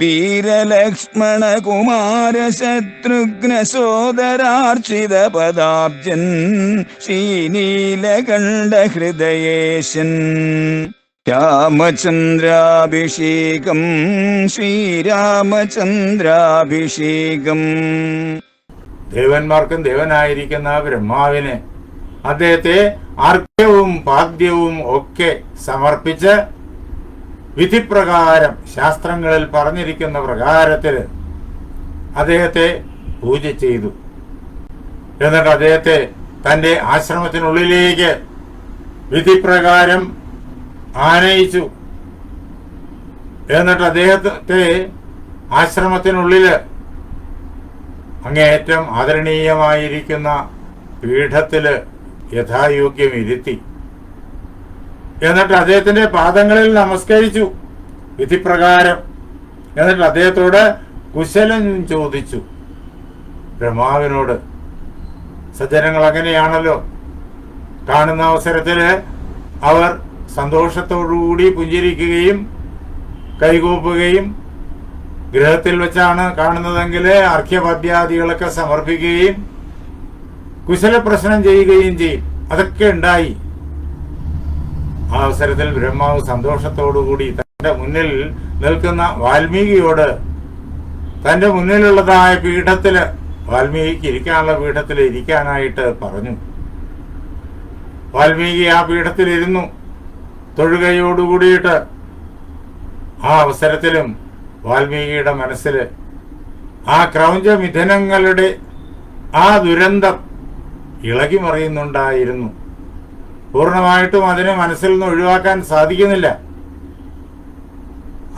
വീരലക്ഷ്മണ കുമാര ശത്രുഘ്ന സോദരാർച്ചിത പദാബ്ജൻ ശ്രീനീലകണ്ഠ ഹൃദയേശൻ രാമചന്ദ്രാഭിഷേകം ശ്രീരാമചന്ദ്രാഭിഷേകം. ദേവന്മാർക്കും ദേവനായിരിക്കുന്ന ബ്രഹ്മാവിന് അദ്ദേഹത്തെ അർഘ്യവും പാദ്യവും ഒക്കെ സമർപ്പിച്ച് വിധിപ്രകാരം ശാസ്ത്രങ്ങളിൽ പറഞ്ഞിരിക്കുന്ന പ്രകാരത്തിൽ അദ്ദേഹത്തെ പൂജ ചെയ്തു. എന്നിട്ട് അദ്ദേഹത്തെ തന്റെ ആശ്രമത്തിനുള്ളിലേക്ക് വിധിപ്രകാരം ആനയിച്ചു. എന്നിട്ട് അദ്ദേഹത്തെ ആശ്രമത്തിനുള്ളിൽ അങ്ങേയറ്റം ആദരണീയമായിരിക്കുന്ന പീഠത്തിൽ യഥായോഗ്യം ഇരുത്തി. എന്നിട്ട് അദ്ദേഹത്തിന്റെ പാദങ്ങളിൽ നമസ്കരിച്ചു. വിധിപ്രകാരം. എന്നിട്ട് അദ്ദേഹത്തോട് കുശലം ചോദിച്ചു. ബ്രഹ്മാവിനോട് സജ്ജനങ്ങൾ അങ്ങനെയാണല്ലോ. കാണുന്ന അവസരത്തിൽ അവർ സന്തോഷത്തോടുകൂടി പുഞ്ചിരിക്കുകയും കൈകൂപ്പുകയും ഗൃഹത്തിൽ വെച്ചാണ് കാണുന്നതെങ്കിൽ അർഘ്യപദ്യാദികളൊക്കെ സമർപ്പിക്കുകയും കുശല പ്രശ്നം ചെയ്യുകയും ചെയ്യും. അതൊക്കെ ഉണ്ടായി. ആ അവസരത്തിൽ ബ്രഹ്മാവ് സന്തോഷത്തോടുകൂടി തന്റെ മുന്നിൽ നിൽക്കുന്ന വാൽമീകിയോട് തന്റെ മുന്നിലുള്ളതായ പീഠത്തിൽ വാൽമീകിക്ക് ഇരിക്കാനുള്ള പീഠത്തിൽ ഇരിക്കാനായിട്ട് പറഞ്ഞു. വാൽമീകി ആ പീഠത്തിലിരുന്നു. തൊഴുകയോടുകൂടിയിട്ട് ആ അവസരത്തിലും വാൽമീകിയുടെ മനസ്സിൽ ആ ക്രൗഞ്ച മിഥുനങ്ങളുടെ ആ ദുരന്തം ഇളകി മറിയുന്നുണ്ടായിരുന്നു പൂർണമായിട്ടും അതിനെ മനസ്സിൽ നിന്ന് ഒഴിവാക്കാൻ സാധിക്കുന്നില്ല.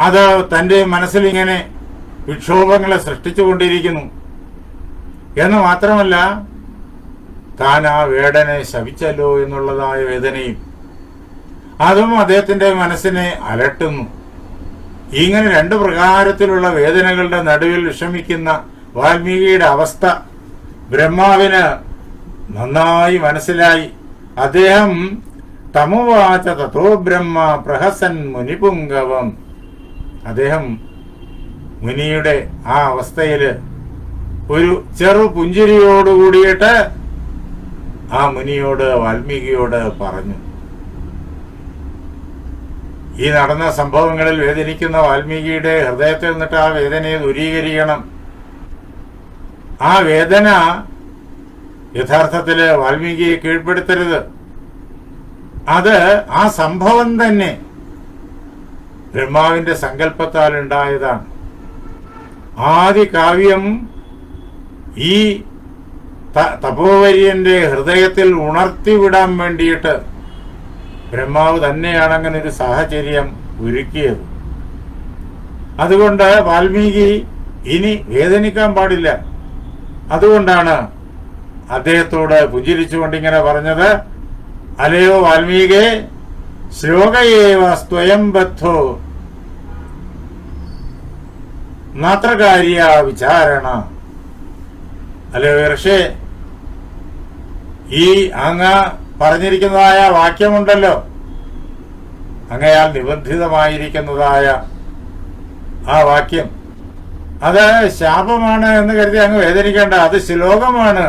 അത് തന്റെ മനസ്സിൽ ഇങ്ങനെ വിക്ഷോഭങ്ങളെ സൃഷ്ടിച്ചുകൊണ്ടിരിക്കുന്നു. എന്ന് മാത്രമല്ല താൻ ആ വേടനെ ശപിച്ചല്ലോ എന്നുള്ളതായ വേദനയും അതും അദ്ദേഹത്തിന്റെ മനസ്സിനെ അലട്ടുന്നു. ഇങ്ങനെ രണ്ട് പ്രകാരത്തിലുള്ള വേദനകളുടെ നടുവിൽ വിഷമിക്കുന്ന വാൽമീകിയുടെ അവസ്ഥ ബ്രഹ്മാവിന് നന്നായി മനസ്സിലായി. അദ്ദേഹം തമുവാച തഥോ ബ്രഹ്മ പ്രഹസൻ മുനിപുങ്കവം. അദ്ദേഹം മുനിയുടെ ആ അവസ്ഥയിൽ ഒരു ചെറു പുഞ്ചിരിയോടുകൂടിയിട്ട് ആ മുനിയോട് വാൽമീകിയോട് പറഞ്ഞു. ഈ നടന്ന സംഭവങ്ങളിൽ വേദനിക്കുന്ന വാൽമീകിയുടെ ഹൃദയത്തിൽ നിന്നിട്ട് ആ വേദനയെ ദൂരീകരിക്കണം. ആ വേദന യഥാർത്ഥത്തിൽ വാൽമീകിയെ കീഴ്പ്പെടുത്തരുത്. അത് ആ സംഭവം തന്നെ ബ്രഹ്മാവിന്റെ സങ്കല്പത്താൽ ഉണ്ടായതാണ് ആദ്യ കാവ്യം ഈ തപോവര്യന്റെ ഹൃദയത്തിൽ ഉണർത്തിവിടാൻ വേണ്ടിയിട്ട് ബ്രഹ്മാവ് തന്നെയാണ് അങ്ങനെ ഒരു സാഹചര്യം ഒരുക്കിയത്. അതുകൊണ്ട് വാൽമീകി ഇനി വേദനിക്കാൻ പാടില്ല. അതുകൊണ്ടാണ് അദ്ദേഹത്തോട് പുഞ്ചിരിച്ചുകൊണ്ട് ഇങ്ങനെ പറഞ്ഞത് അലയോ വാൽമീകെ ശ്ലോകയേവ സ്വയം ബദ്ധോ? നാത്രകാര്യ വിചാരണ. അല്ലയോ ഋഷേ ഈ അങ്ങ് പറഞ്ഞിരിക്കുന്നതായ വാക്യമുണ്ടല്ലോ. അങ്ങയാൽ നിബന്ധിതമായിരിക്കുന്നതായ ആ വാക്യം. അത് ശാപമാണ് എന്ന് കരുതി അങ്ങ് വേദനിക്കേണ്ട. അത് ശ്ലോകമാണ്.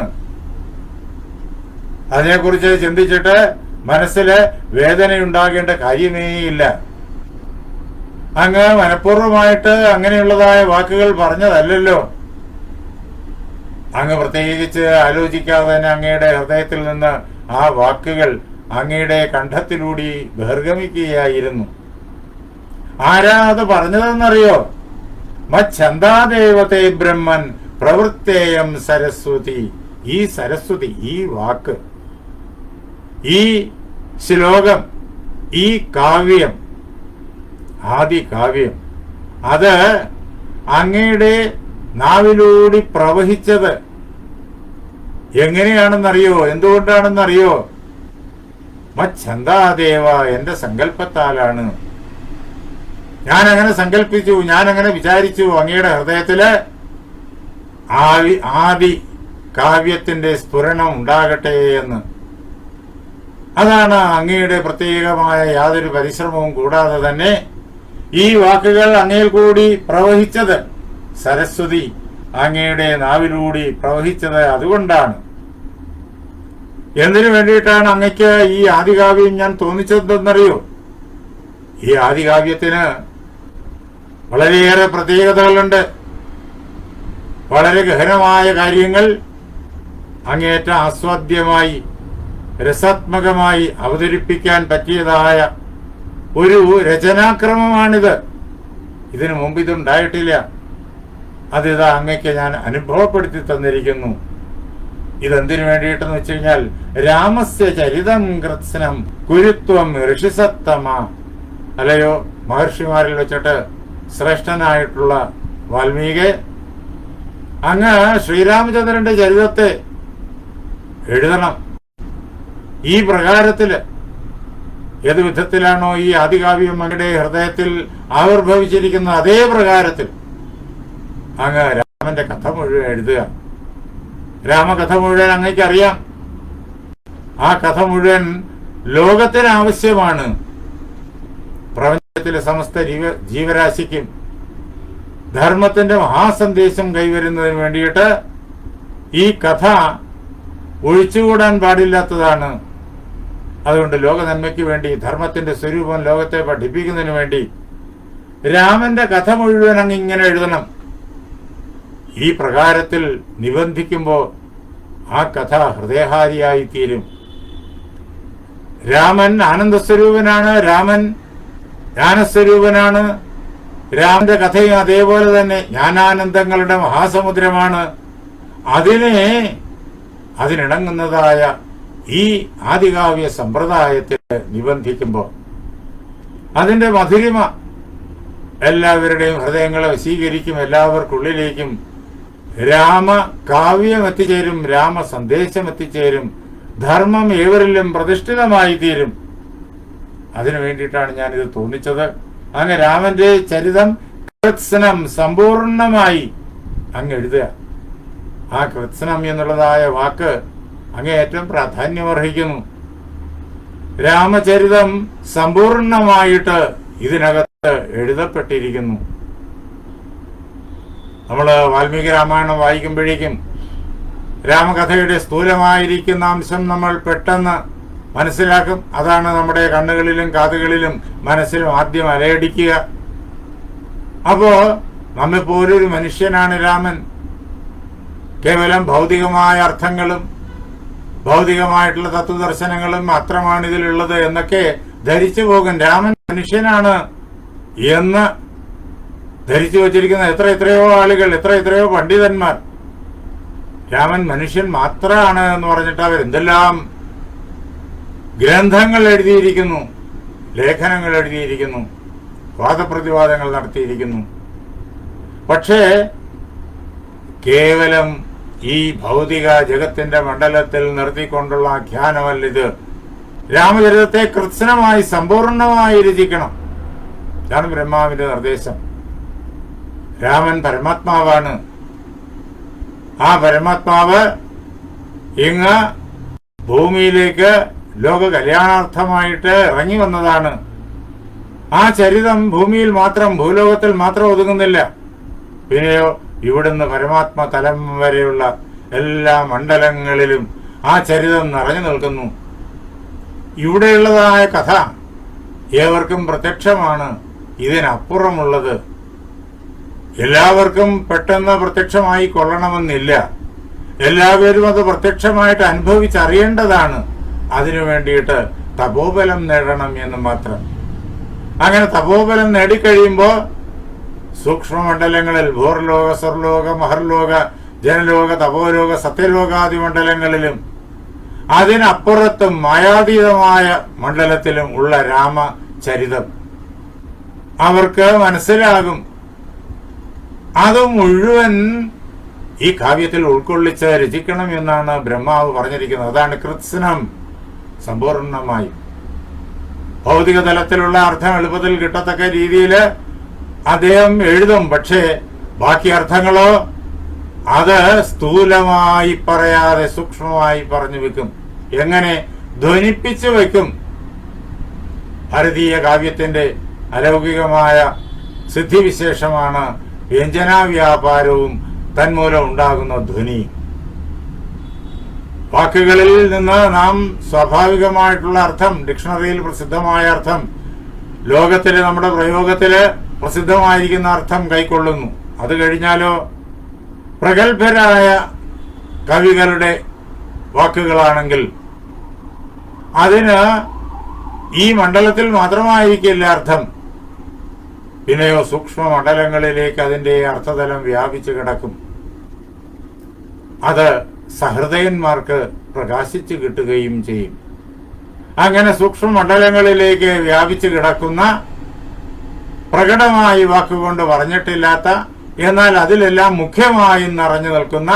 അതിനെക്കുറിച്ച് ചിന്തിച്ചിട്ട് മനസ്സിൽ വേദനയുണ്ടാകേണ്ട കാര്യമേയില്ല. അങ്ങ് മനഃപൂർവമായിട്ട് അങ്ങനെയുള്ളതായ വാക്കുകൾ പറഞ്ഞതല്ലല്ലോ. അങ്ങ് പ്രത്യേകിച്ച് ആലോചിക്കാതെ തന്നെ അങ്ങയുടെ ഹൃദയത്തിൽ നിന്ന് ആ വാക്കുകൾ അങ്ങയുടെ കണ്ഠത്തിലൂടി ബഹിർഗമിക്കുകയായിരുന്നു. ആരാ അത് പറഞ്ഞതെന്നറിയോ? മച്ചന്താദേവത്തെ ബ്രഹ്മൻ പ്രവൃത്തേയം സരസ്വതി. ഈ സരസ്വതി ഈ വാക്ക്. ഈ ശ്ലോകം ഈ കാവ്യം ആദി കാവ്യം അത് അങ്ങയുടെ നാവിലൂടി പ്രവഹിച്ചത് എങ്ങനെയാണെന്നറിയോ? എന്തുകൊണ്ടാണെന്നറിയോ? മച്ഛന്താദേവ എന്റെ സങ്കല്പത്താലാണ്. ഞാൻ അങ്ങനെ സങ്കല്പിച്ചു ഞാൻ അങ്ങനെ വിചാരിച്ചു അങ്ങയുടെ ഹൃദയത്തിൽ ആവി ആദി കാവ്യത്തിന്റെ സ്ഫുരണം ഉണ്ടാകട്ടെ എന്ന്. അതാണ് അങ്ങയുടെ പ്രത്യേകമായ യാതൊരു പരിശ്രമവും കൂടാതെ തന്നെ ഈ വാക്കുകൾ അങ്ങയിൽ കൂടി പ്രവഹിച്ചത് സരസ്വതി അങ്ങയുടെ നാവിലൂടി പ്രവഹിച്ചത് അതുകൊണ്ടാണ്. എന്തിനു വേണ്ടിയിട്ടാണ് അങ്ങയ്ക്ക് ഈ ആദികാവ്യം ഞാൻ തോന്നിച്ചതെന്നറിയോ? ഈ ആദികാവ്യത്തിന് വളരെയേറെ പ്രത്യേകതകളുണ്ട്. വളരെ ഗഹനമായ കാര്യങ്ങൾ അങ്ങേറ്റം ആസ്വാദ്യമായി രസാത്മകമായി അവതരിപ്പിക്കാൻ പറ്റിയതായ ഒരു രചനാക്രമമാണിത്. ഇതിനു മുമ്പ് ഇതുണ്ടായിട്ടില്ല. അതിതാ അങ്ങയ്ക്ക് ഞാൻ അനുഭവപ്പെടുത്തി തന്നിരിക്കുന്നു. ഇതെന്തിനു വേണ്ടിയിട്ടെന്ന് വെച്ച് കഴിഞ്ഞാൽ രാമസ്യ ചരിതം കൃത്സ്നം കുരുത്വം ഋഷിസത്തമ. അല്ലയോ മഹർഷിമാരിൽ വെച്ചിട്ട് ശ്രേഷ്ഠനായിട്ടുള്ള വാൽമീകി. അങ്ങ് ശ്രീരാമചന്ദ്രന്റെ ചരിതത്തെ എഴുതണം. ഈ പ്രകാരത്തിൽ ഏത് വിധത്തിലാണോ ഈ ആദികാവ്യം അങ്ങയുടെ ഹൃദയത്തിൽ ആവിർഭവിച്ചിരിക്കുന്ന അതേ പ്രകാരത്തിൽ അങ്ങ് രാമന്റെ കഥ മുഴുവൻ എഴുതുക. രാമകഥ മുഴുവൻ അങ്ങേക്ക് അറിയാം ആ കഥ മുഴുവൻ ലോകത്തിന് ആവശ്യമാണ് പ്രപഞ്ചത്തിലെ സമസ്ത ജീവ ജീവരാശിക്കും ധർമ്മത്തിന്റെ മഹാസന്ദേശം കൈവരുന്നതിന് വേണ്ടിയിട്ട് ഈ കഥ ഒഴിച്ചുകൂടാൻ പാടില്ലാത്തതാണ് അതുകൊണ്ട് ലോക നന്മയ്ക്ക് വേണ്ടി ധർമ്മത്തിന്റെ സ്വരൂപം ലോകത്തെ പഠിപ്പിക്കുന്നതിന് വേണ്ടി രാമന്റെ കഥ മുഴുവൻ അങ്ങ് ഇങ്ങനെ എഴുതണം. ഈ പ്രകാരത്തിൽ നിബന്ധിക്കുമ്പോൾ ആ കഥ ഹൃദയഹാരിയായി തീരും രാമൻ ആനന്ദസ്വരൂപനാണ് രാമൻ ജ്ഞാനസ്വരൂപനാണ് രാമന്റെ കഥയും അതേപോലെ തന്നെ ജ്ഞാനാനന്ദങ്ങളുടെ മഹാസമുദ്രമാണ്. അതിനെ അതിനിണങ്ങുന്നതായ ഈ ആദികാവ്യ സമ്പ്രദായത്തിൽ നിബന്ധിക്കുമ്പോൾ അതിന്റെ മധുരിമ എല്ലാവരുടെയും ഹൃദയങ്ങളെ വശീകരിക്കും എല്ലാവർക്കുള്ളിലേക്കും രാമ കാവ്യം എത്തിച്ചേരും രാമ സന്ദേശം എത്തിച്ചേരും ധർമ്മം ഏവരിലും പ്രതിഷ്ഠിതമായി തീരും അതിനു വേണ്ടിയിട്ടാണ് ഞാൻ ഇത് തോന്നിച്ചത്. അങ്ങ് രാമന്റെ ചരിതം കൃത്സനം സമ്പൂർണമായി അങ്ങ് എഴുതുക. ആ കൃത്സനം എന്നുള്ളതായ വാക്ക് അങ്ങേയറ്റം പ്രാധാന്യമർഹിക്കുന്നു രാമചരിതം സമ്പൂർണമായിട്ട് ഇതിനകത്ത് എഴുതപ്പെട്ടിരിക്കുന്നു. നമ്മൾ വാൽമീകി രാമായണം വായിക്കുമ്പോഴേക്കും രാമകഥയുടെ സ്ഥൂലമായിരിക്കുന്ന അംശം നമ്മൾ പെട്ടെന്ന് മനസ്സിലാക്കും. അതാണ് നമ്മുടെ കണ്ണുകളിലും കാതുകളിലും മനസ്സിലും ആദ്യം അലയടിക്കുക. അപ്പോ നമ്മെപ്പോലൊരു മനുഷ്യനാണ് രാമൻ. കേവലം ഭൗതികമായ അർത്ഥങ്ങളും ഭൗതികമായിട്ടുള്ള തത്വദർശനങ്ങളും മാത്രമാണ് ഇതിലുള്ളത് എന്നൊക്കെ ധരിച്ചു പോകും രാമൻ മനുഷ്യനാണ് എന്ന് ധരിച്ചു വച്ചിരിക്കുന്ന എത്ര എത്രയോ ആളുകൾ എത്ര എത്രയോ പണ്ഡിതന്മാർ. രാമൻ മനുഷ്യൻ മാത്രമാണ് എന്ന് പറഞ്ഞിട്ട് അവർ എന്തെല്ലാം ഗ്രന്ഥങ്ങൾ എഴുതിയിരിക്കുന്നു ലേഖനങ്ങൾ എഴുതിയിരിക്കുന്നു വാദപ്രതിവാദങ്ങൾ നടത്തിയിരിക്കുന്നു. പക്ഷേ കേവലം ഈ ഭൗതിക ജഗത്തിന്റെ മണ്ഡലത്തിൽ നിർത്തിക്കൊണ്ടുള്ള ആഖ്യാനമല്ലിത് രാമചരിതത്തെ കൃത്സനമായി സമ്പൂർണമായി രചിക്കണം. ഇതാണ് ബ്രഹ്മാവിന്റെ നിർദ്ദേശം. രാമൻ പരമാത്മാവാണ്. ആ പരമാത്മാവ് ഇങ്ങ് ഭൂമിയിലേക്ക് ലോക കല്യാണാർത്ഥമായിട്ട് ഇറങ്ങി വന്നതാണ്. ആ ചരിതം ഭൂമിയിൽ മാത്രം ഭൂലോകത്തിൽ മാത്രം ഒതുങ്ങുന്നില്ല. പിന്നെയോ ഇവിടുന്ന് പരമാത്മ തലം വരെയുള്ള എല്ലാ മണ്ഡലങ്ങളിലും ആ ചരിതം നിറഞ്ഞു നിൽക്കുന്നു. ഇവിടെയുള്ളതായ കഥ ഏവർക്കും പ്രത്യക്ഷമാണ്. ഇതിനപ്പുറമുള്ളത് എല്ലാവർക്കും പെട്ടെന്ന് പ്രത്യക്ഷമായി കൊള്ളണമെന്നില്ല. എല്ലാവരും അത് പ്രത്യക്ഷമായിട്ട് അനുഭവിച്ചറിയേണ്ടതാണ്. അതിനു വേണ്ടിയിട്ട് തപോബലം നേടണം എന്ന് മാത്രം. അങ്ങനെ തപോബലം നേടിക്കഴിയുമ്പോൾ സൂക്ഷ്മമണ്ഡലങ്ങളിൽ ഭൂർലോക സ്വർലോക മഹർലോക ജനലോക തപോലോക സത്യലോകാദി മണ്ഡലങ്ങളിലും അതിനപ്പുറത്തും മായാതീതമായ മണ്ഡലത്തിലും ഉള്ള രാമചരിതം. അവർക്ക് മനസ്സിലാകും. അത് മുഴുവൻ ഈ കാവ്യത്തിൽ ഉൾക്കൊള്ളിച്ച് രചിക്കണം എന്നാണ് ബ്രഹ്മാവ് പറഞ്ഞിരിക്കുന്നത്. അതാണ് കൃത്സ്നം സമ്പൂർണമായി ഭൗതിക തലത്തിലുള്ള അർത്ഥം എളുപ്പത്തിൽ കിട്ടത്തക്ക രീതിയിൽ അദ്ദേഹം എഴുതും പക്ഷേ ബാക്കി അർത്ഥങ്ങളോ അത് സ്ഥൂലമായി പറയാതെ സൂക്ഷ്മമായി പറഞ്ഞു വെക്കും. എങ്ങനെ ധ്വനിപ്പിച്ചു വെക്കും? ഭാരതീയ കാവ്യത്തിന്റെ അലൗകികമായ സിദ്ധിവിശേഷമാണ് വ്യഞ്ജനാവ്യാപാരവും തന്മൂലം ഉണ്ടാകുന്ന ധ്വനി. വാക്കുകളിൽ നിന്ന് നാം സ്വാഭാവികമായിട്ടുള്ള അർത്ഥം ഡിക്ഷണറിയിൽ പ്രസിദ്ധമായ അർത്ഥം ലോകത്തിലെ നമ്മുടെ പ്രയോഗത്തിൽ പ്രസിദ്ധമായിരിക്കുന്ന അർത്ഥം കൈക്കൊള്ളുന്നു. അത് കഴിഞ്ഞാലോ പ്രഗത്ഭരായ കവികളുടെ വാക്കുകളാണെങ്കിൽ അതിന് ഈ മണ്ഡലത്തിൽ മാത്രമായിരിക്കില്ല അർത്ഥം. പിന്നെയോ സൂക്ഷ്മ മണ്ഡലങ്ങളിലേക്ക് അതിന്റെ അർത്ഥതലം വ്യാപിച്ചു കിടക്കും. അത് സഹൃദയന്മാർക്ക് പ്രകാശിച്ചു കിട്ടുകയും ചെയ്യും. അങ്ങനെ സൂക്ഷ്മ മണ്ഡലങ്ങളിലേക്ക് വ്യാപിച്ചു കിടക്കുന്ന പ്രകടമായി വാക്കുകൊണ്ട് പറഞ്ഞിട്ടില്ലാത്ത എന്നാൽ അതിലെല്ലാം മുഖ്യമായി നിറഞ്ഞു നിൽക്കുന്ന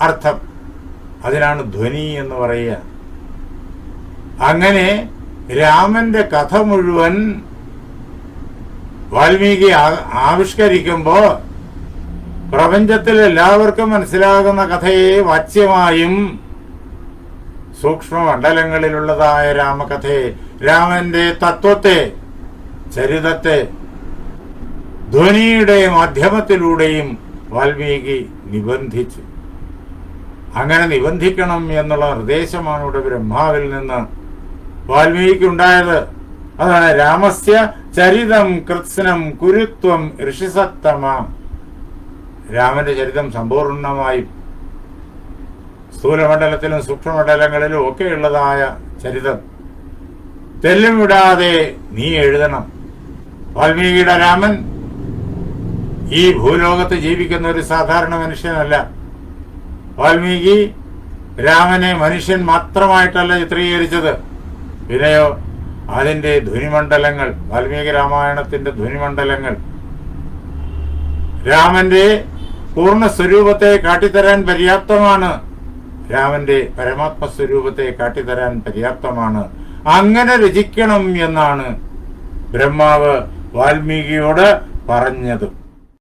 അർത്ഥം. അതിനാണ് ധ്വനി എന്ന് പറയുക. അങ്ങനെ രാമന്റെ കഥ മുഴുവൻ വാൽമീകി ആവിഷ്കരിക്കുമ്പോൾ ആവിഷ്കരിക്കുമ്പോ പ്രപഞ്ചത്തിൽ എല്ലാവർക്കും മനസ്സിലാകുന്ന കഥയെ വാച്യമായും സൂക്ഷ്മമണ്ഡലങ്ങളിലുള്ളതായ രാമകഥയെ രാമന്റെ തത്വത്തെ ചരിതത്തെ ധ്വനിയുടെ മാധ്യമത്തിലൂടെയും വാൽമീകി നിബന്ധിച്ചു. അങ്ങനെ നിബന്ധിക്കണം എന്നുള്ള നിർദ്ദേശമാണ് ഇവിടെ ബ്രഹ്മാവിൽ നിന്ന് വാൽമീകിക്ക് ഉണ്ടായത് അതാണ് രാമസ്യ ചരിതം കൃത്സ്നം കുരുത്വം ഋഷിസത്തമ. രാമന്റെ ചരിതം സമ്പൂർണമായും സ്ഥൂലമണ്ഡലത്തിലും സൂക്ഷ്മമണ്ഡലങ്ങളിലും ഒക്കെ ഉള്ളതായ ചരിതം. തെല്ലും വിടാതെ നീ എഴുതണം. വാൽമീകിയുടെ രാമൻ ഈ ഭൂലോകത്ത് ജീവിക്കുന്ന ഒരു സാധാരണ മനുഷ്യനല്ല. വാൽമീകി രാമനെ മനുഷ്യൻ മാത്രമായിട്ടല്ല ചിത്രീകരിച്ചത്. പിന്നെയോ അതിന്റെ ധ്വനിമണ്ഡലങ്ങൾ വാൽമീകി രാമായണത്തിന്റെ ധ്വനിമണ്ഡലങ്ങൾ. രാമന്റെ പൂർണ സ്വരൂപത്തെ കാട്ടിത്തരാൻ പര്യാപ്തമാണ്. രാമന്റെ പരമാത്മ സ്വരൂപത്തെ കാട്ടിത്തരാൻ പര്യാപ്തമാണ്. അങ്ങനെ രചിക്കണം എന്നാണ് ബ്രഹ്മാവ് വാൽമീകിയോട് പറഞ്ഞത്.